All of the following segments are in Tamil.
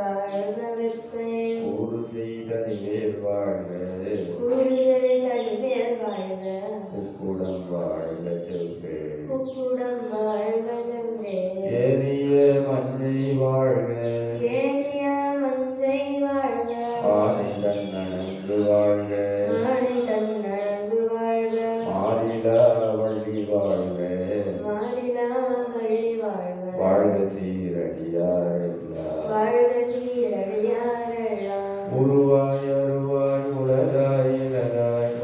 வெப்பை கூறு செய்தனை வேர் வாழ்க கூறுதலை தனிமேல் வாழ்க உக்குடம் வாழ்க செவ்வே குக்குடம் வாழ்க செவ்வே ஏறிய மஞ்சை வாழ்க. ஏனிய மஞ்சை வாழ்க. ஆனை வாழ்க. ஆணை தன்னடங்கு வாழ்க. வள்ளி வாழ்க. வாழ்க உருவாய் அருவாய் உலகாய் இலகாய்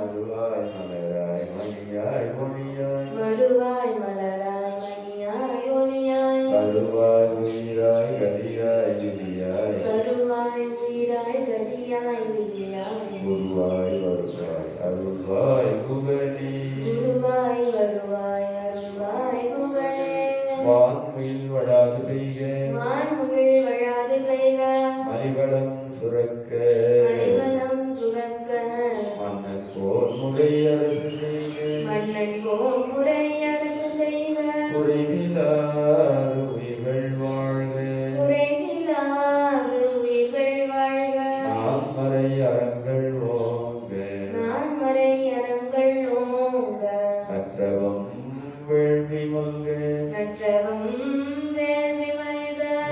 உருவாய் மலராய் மணியாய் மொழியாய் மறுவாய் மலராய் மணியாய் ஒளியாய் கருவாய் உயிராய் கதிராய் விதியாய் வான்மையில் வடாது பெய்க. வான்முகில் வழாது பெய்க. மலிவளம் சுரக்க. மன்னன் போர் முறை அரசு செய்க. மன்னன் கோமுறை அரசு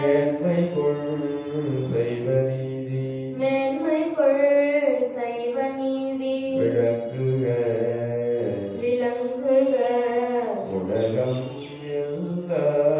மேன்மை கொள் சைவ நீதி. விளங்குக. உலகம் எல்லாம்